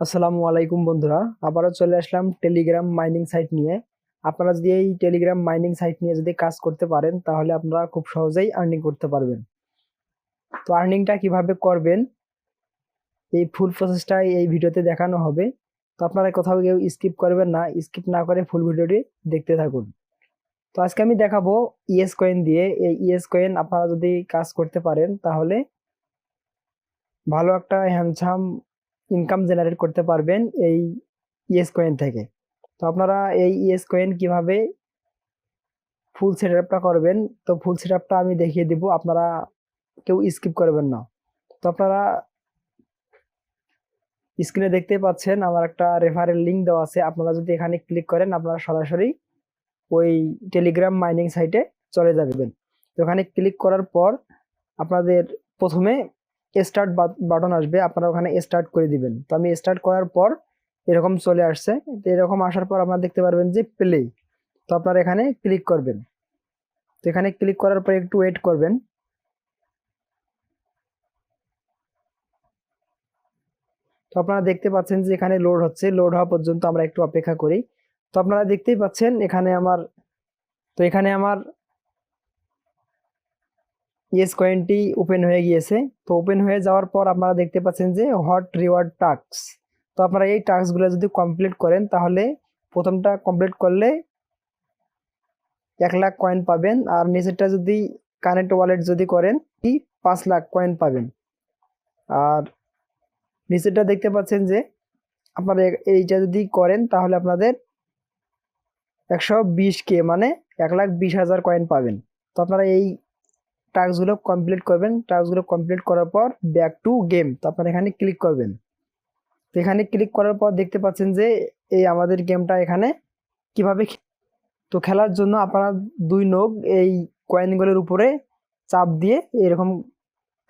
আসসালামু আলাইকুম বন্ধুরা, আবারও চলে আসলাম টেলিগ্রাম মাইনিং সাইট নিয়ে। আপনারা যদি এই টেলিগ্রাম মাইনিং সাইট নিয়ে যদি কাজ করতে পারেন, তাহলে আপনারা খুব সহজেই আর্নিং করতে পারবেন। তো আর্নিংটা কীভাবে করবেন? এই ফুল প্রসেসটাই এই ভিডিওতে দেখানো হবে। তো আপনারা কোথাও কেউ স্কিপ করবেন না স্কিপ না করে ফুল ভিডিওটি দেখতে থাকুন। তো আজকে আমি দেখাবো ইএস কয়েন দিয়ে। এই ইএস কয়েন আপনারা যদি কাজ করতে পারেন, তাহলে ভালো একটা হ্যান্ডসাম ইনকাম জেনারেট করতে পারবেন এই ইএস কয়েন থেকে। তো আপনারা এই ইএস কয়েন কীভাবে ফুল সেট আপটা করবেন, তো ফুল সেট আপটা আমি দেখিয়ে দিব, আপনারা কেউ স্কিপ করবেন না। তো আপনারা স্ক্রিনে দেখতে পাচ্ছেন আমার একটা রেফারেল লিঙ্ক দেওয়া আছে, আপনারা যদি এখানে ক্লিক করেন, আপনারা সরাসরি ওই টেলিগ্রাম মাইনিং সাইটে চলে যাবেন। তো ওখানে ক্লিক করার পর আপনাদের প্রথমে স্টার্ট বাটন আসবে, আপনারা ওখানে স্টার্ট করে দিবেন। তো আমি স্টার্ট করার পর এরকম চলে আসছে। তো এরকম আসার পর আপনারা দেখতে পারবেন যে প্লে তো আপনারা এখানে ক্লিক করবেন। তো এখানে ক্লিক করার পর একটু ওয়েট করবেন। তো আপনারা দেখতে পাচ্ছেন যে এখানে লোড হচ্ছে। লোড হওয়া পর্যন্ত আমরা একটু অপেক্ষা করি। তো আপনারা দেখতেই পাচ্ছেন এখানে আমার তো এখানে আমার ইয়েস কয়েনটি ওপেন হয়ে গিয়েছে। তো ওপেন হয়ে যাওয়ার পর আপনারা দেখতে পাচ্ছেন যে হট রিওয়ার্ড টাস্ক তো আপনারা এই টাস্কগুলো যদি কমপ্লিট করেন, তাহলে প্রথমটা কমপ্লিট করলে এক লাখ কয়েন পাবেন আর নিচেরটা যদি কানেক্ট ওয়ালেট যদি করেন কি পাঁচ লাখ কয়েন পাবেন। আর নিচেরটা দেখতে পাচ্ছেন যে আপনারা এইটা যদি করেন, তাহলে আপনাদের একশো বিশ কে মানে এক লাখ বিশ হাজার কয়েন পাবেন। তো আপনারা এই টাস্কগুলো কমপ্লিট করবেন। টাস্কগুলো কমপ্লিট করার পর ব্যাক টু গেম তো আপনারা এখানে ক্লিক করবেন। তো এখানে ক্লিক করার পর দেখতে পাচ্ছেন যে, এই আমাদের গেমটা এখানে কীভাবে তো খেলার জন্য আপনারা দুই নখ এই কয়েনগুলোর উপরে চাপ দিয়ে এরকম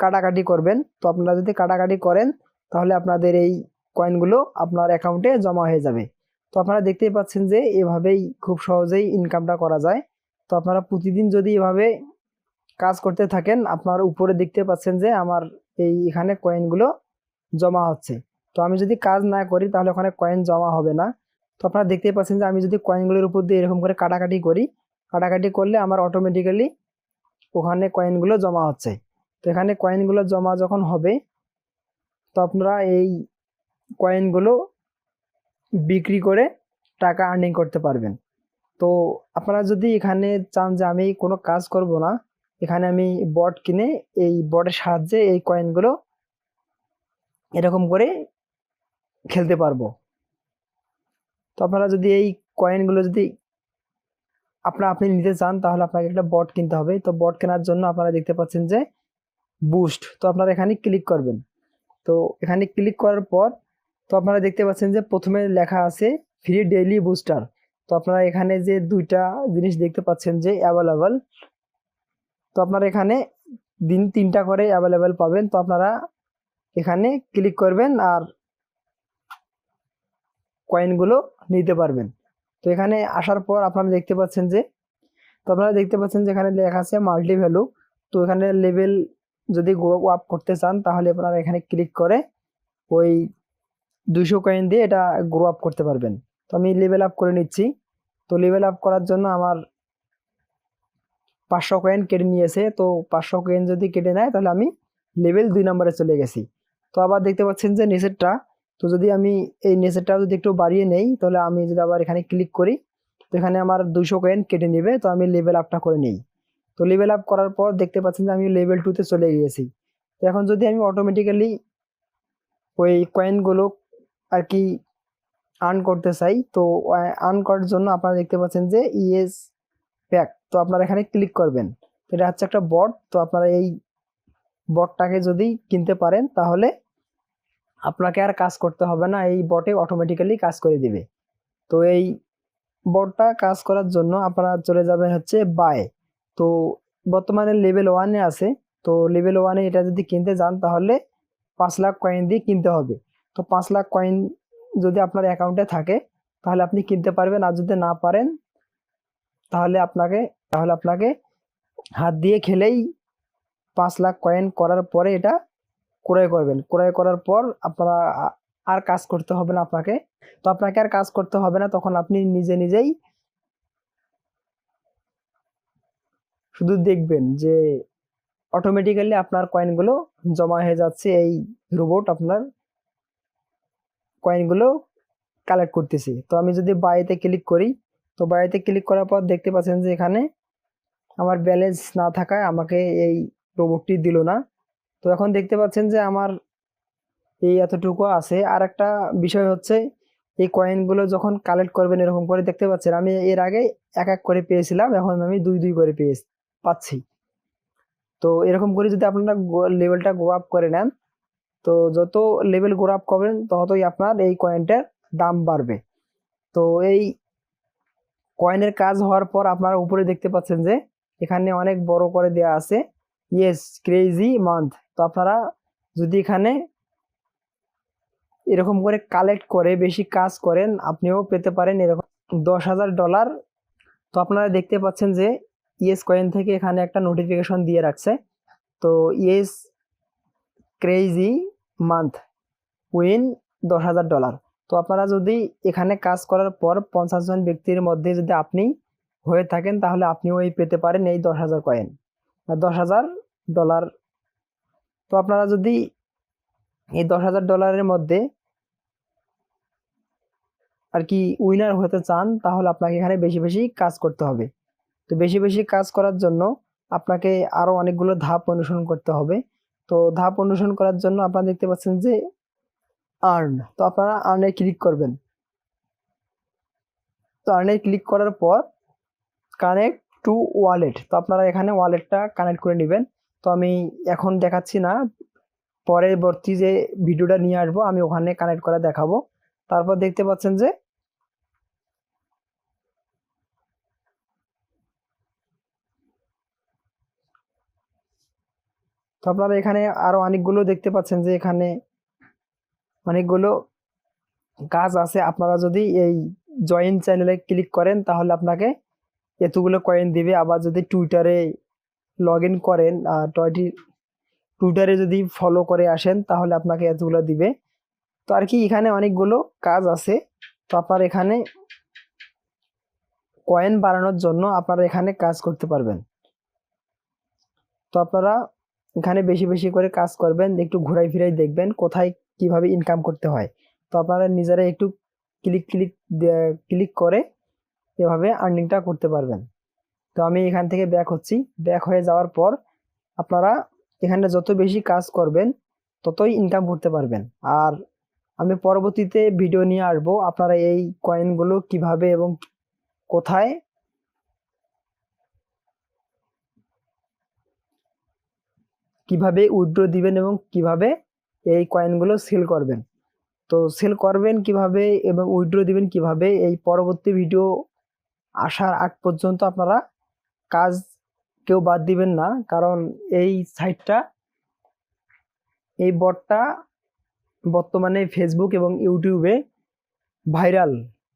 কাটাকাটি করবেন। তো আপনারা যদি কাটাকাটি করেন, তাহলে আপনাদের এই কয়েনগুলো আপনার অ্যাকাউন্টে জমা হয়ে যাবে। তো আপনারা দেখতেই পাচ্ছেন যে, এভাবেই খুব সহজেই ইনকামটা করা যায়। তো আপনারা প্রতিদিন যদি এভাবে কাজ করতে থাকেন, আপনার উপরে দেখতে পাচ্ছেন যে আমার এই এখানে কয়েনগুলো জমা হচ্ছে। তো আমি যদি কাজ না করি তাহলে ওখানে কয়েন জমা হবে না। তো আপনারা দেখতে পাচ্ছেন যে আমি যদি কয়েনগুলোর উপর দিয়ে এরকম করে কাটাকাটি করি, কাটাকাটি করলে আমার অটোমেটিক্যালি ওখানে কয়েনগুলো জমা হচ্ছে। তো এখানে কয়েনগুলো জমা যখন হবে, তো আপনারা এই কয়েনগুলো বিক্রি করে টাকা আর্নিং করতে পারবেন। তো আপনারা যদি এখানে চান যে আমি কোনো কাজ করব না এখানে আমি বট কিনে এই বটের সাহায্যে এই কয়েনগুলো এরকম করে খেলতে পারব। তো আপনারা যদি এই কয়েনগুলো যদি আপনারা, আপনি নিতে চান, তাহলে আপনাকে একটা বট কিনতে হবে। তো বট কেনার জন্য আপনারা দেখতে পাচ্ছেন যে বুস্ট তো আপনারা এখানে ক্লিক করবেন। তো এখানে ক্লিক করার পর, তো আপনারা দেখতে পাচ্ছেন যে প্রথমে লেখা আছে ফ্রি ডেইলি বুস্টার তো আপনারা এখানে যে দুইটা জিনিস দেখতে পাচ্ছেন যে অ্যাভেলেবল আপনারা এখানে দিন তিনটা করে অ্যাভেলেবেল পাবেন। তো আপনারা এখানে ক্লিক করবেন আর কয়েনগুলো নিতে পারবেন। তো এখানে আসার পর আপনারা দেখতে পাচ্ছেন যে, তো আপনারা দেখতে পাচ্ছেন যে এখানে লেখা আছে মাল্টি ভ্যালু তো এখানে লেভেল যদি গ্রো আপ করতে চান, তাহলে আপনারা এখানে ক্লিক করে ওই দুশো কয়েন দিয়ে এটা গ্রো আপ করতে পারবেন। তো আমি লেভেল আপ করে নিচ্ছি। তো লেভেল আপ করার জন্য আমার পাঁচশো কয়েন কেটে নিয়েছে, তো পাঁচশো কয়েন যদি কেটে নেয়, তাহলে আমি লেভেল দুই নম্বরে চলে গেছি। তো আবার দেখতে পাচ্ছেন যে নিচেরটা তো যদি আমি এই নিচেরটা যদি একটু বাড়িয়ে নেই, তাহলে আমি যদি আবার এখানে ক্লিক করি, তো এখানে আমার দুশো কয়েন কেটে নেবে, তো আমি লেভেল আপটা করে নিই। তো লেভেল আপ করার পর দেখতে পাচ্ছেন যে আমি লেভেল টুতে চলে গিয়েছি। তো এখন যদি আমি অটোমেটিক্যালি ওই কয়েনগুলো আর কি আর্ন করতে চাই, তো আর্ন করার জন্য আপনারা দেখতে পাচ্ছেন যে ইএস প্যাক তো আপনারা এখানে ক্লিক করবেন। এটা হচ্ছে একটা বট তো আপনারা এই বটটাকে যদি কিনতে পারেন, তাহলে আপনাকে আর কাজ করতে হবে না, এই বটে অটোমেটিক্যালি কাজ করে দিবে। তো এই বটটা কাজ করার জন্য আপনারা চলে যাবেন হচ্ছে বাই তো বর্তমানে লেভেল ওয়ানে আছে, তো লেভেল ওয়ানে এটা যদি কিনতে যান, তাহলে পাঁচ লাখ কয়েন দিয়ে কিনতে হবে। তো পাঁচ লাখ কয়েন যদি আপনার অ্যাকাউন্টে থাকে, তাহলে আপনি কিনতে পারবেন, আর যদি না পারেন, তাহলে আপনাকে তাহলে আপনাকে হাত দিয়ে খেলেই পাঁচ লাখ কয়েন করার পরে এটা ক্রয় করবেন। ক্রয় করার পর আপনারা আর কাজ করতে হবে না আপনাকে। তো আপনাকে আর কাজ করতে হবে না, তখন আপনি নিজে নিজেই শুধু দেখবেন যে অটোমেটিক্যালি আপনার কয়েনগুলো জমা হয়ে যাচ্ছে, এই রোবট আপনার কয়েনগুলো কালেক্ট করতেছে। তো আমি যদি বাইতে ক্লিক করি, তো বাইতে ক্লিক করার পর দেখতে পাচ্ছেন যে এখানে আমার ব্যালেন্স না থাকায় আমাকে এই রোবটটি দিল না। তো এখন দেখতে পাচ্ছেন যে আমার এই এতটুকু আছে। আর একটা বিষয় হচ্ছে, এই কয়েনগুলো যখন কালেক্ট করবেন এরকম করে দেখতে পাচ্ছেন, আমি এর আগে এক এক করে পেয়েছিলাম, এখন আমি দুই দুই করে পেয়ে পাচ্ছি। তো এরকম করে যদি আপনারা লেভেলটা গো আপ করে নেন, তো যত লেভেল গ্রো আপ করবেন, ততই আপনার এই কয়েনটার দাম বাড়বে। তো এই কয়েনের কাজ হওয়ার পর আপনারা উপরে দেখতে পাচ্ছেন যে এখানে অনেক বড় করে দেয়া আছে। ইয়েস ক্রেজি মান্থ তো আপনারা যদি এখানে এরকম করে কালেক্ট করে, বেশি কাজ করেন, আপনিও পেতে পারেন এরকম দশ হাজার ডলার তো আপনারা দেখতে পাচ্ছেন যে ইয়েস কয়েন থেকে এখানে একটা নোটিফিকেশন দিয়ে রাখছে। তো ইয়েস ক্রেজি মান্থ উইন দশ হাজার ডলার তো আপনারা যদি এখানে কাজ করার পর পঞ্চাশ জন ব্যক্তির মধ্যে যদি আপনি হয়ে থাকেন, তাহলে আপনিও এই পেতে পারেন এই দশ হাজার কয়েন দশ হাজার ডলার তো আপনারা যদি এই দশ হাজার ডলারের মধ্যে আর কি উইনার হতে চান, তাহলে আপনাকে এখানে বেশি বেশি কাজ করতে হবে। তো বেশি বেশি কাজ করার জন্য আপনাকে আরও অনেকগুলো ধাপ অনুসরণ করতে হবে। তো ধাপ অনুসরণ করার জন্য আপনারা দেখতে পাচ্ছেন যে আর্ন তো আপনারা আর্নে ক্লিক করবেন। তো আর্নে ক্লিক করার পর কানেক্ট টু ওয়ালেট তো আপনারা এখানে ওয়ালেটটা কানেক্ট করে নেবেন। তো আমি এখন দেখাচ্ছি না। পরবর্তী যে ভিডিওটা নিয়ে আসব, আমি ওখানে কানেক্ট করে দেখাবো। তারপর দেখতে পাচ্ছেন যে তো আপনারা এখানে আরও অনেকগুলো দেখতে পাচ্ছেন যে এখানে অনেকগুলো কাজ আছে। আপনারা যদি এই জয়েন চ্যানেলে ক্লিক করেন, তাহলে আপনাকে এতগুলো কয়েন দিবে, আবার যদি টুইটারে লগ ইন করেন টয়টি টুইটারে যদি ফলো করে আসেন, তাহলে আপনাকে এতগুলো দিবে। তো আর কি, এখানে অনেকগুলো কাজ আছে। তো আপনার এখানে কয়েন বাড়ানোর জন্য আপনারা এখানে কাজ করতে পারবেন। তো আপনারা এখানে বেশি বেশি করে কাজ করবেন, একটু ঘুরাই ফিরাই দেখবেন, কোথায় কীভাবে ইনকাম করতে হয়। তো আপনারা নিজেরা একটু ক্লিক ক্লিক ক্লিক করে এভাবে আর্নিংটা করতে পারবেন। তো আমি এখান থেকে ব্যাক হচ্ছি। ব্যাক হয়ে যাওয়ার পর আপনারা এখানে যত বেশি কাজ করবেন, ততই ইনকাম করতে পারবেন। আর আমি পরবর্তীতে ভিডিও নিয়ে আসব আপনারা এই কয়েনগুলো কীভাবে এবং কোথায় কীভাবে উইথড্র দিবেন এবং কীভাবে এই কয়েনগুলো সেল করবেন। তো সেল করবেন কীভাবে এবং উইথড্র দিবেন কীভাবে এই পরবর্তী ভিডিও আসার আগ পর্যন্ত আপনারা কাজ কেউ বাদ দিবেন না। কারণ এই সাইটটা, এই বটটা বর্তমানে ফেসবুক এবং ইউটিউবে ভাইরাল।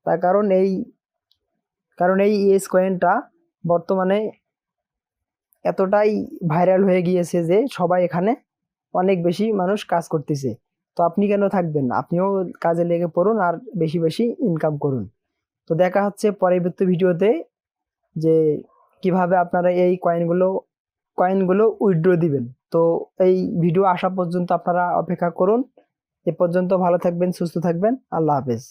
তার কারণ এই কারণ এই ইএস কয়েনটা বর্তমানে এতটাই ভাইরাল হয়ে গিয়েছে যে সবাই এখানে অনেক বেশি মানুষ কাজ করতেছে। তো আপনি কেন থাকবেন? আপনিও কাজে লেগে পড়ুন আর বেশি বেশি ইনকাম করুন। তো দেখা হচ্ছে পরবর্তী ভিডিওতে যে কীভাবে আপনারা এই কয়েনগুলো কয়েনগুলো উইথড্র দিবেন। তো এই ভিডিও আসা পর্যন্ত আপনারা অপেক্ষা করুন। এ পর্যন্ত ভালো থাকবেন, সুস্থ থাকবেন। আল্লাহ হাফেজ।